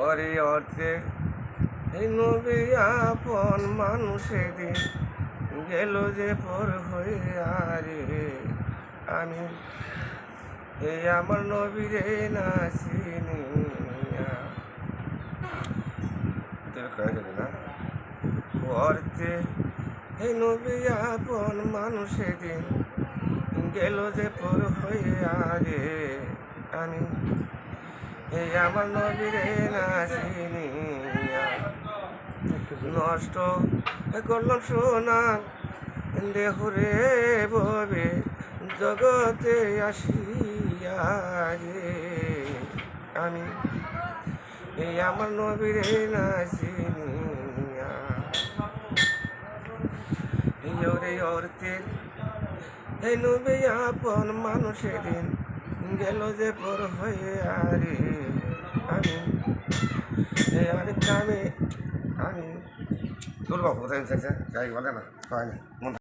ওরে অর্থে নবী আপন মানুষে দিন গেল যে পর হয়ে আরে, আমি এই আমার নবীরে না চিনিয়া তোর কয়ে অর্থে এই নবী আপন মানুষে দিন গেল যে পর হয়ে আরে, আমি এই নষ্ট করলাম সোনা, দেহরে ববে জগতে আসিয়া আমি এই আমার নবীরে না চিনিয়া এই ওরে অর্থে এই নবী আপন মানুষের গেল যে পর হয়ে আরে আমি আরে আমি আমি তোর বাবু কোথায় যাই বলে না, হয় না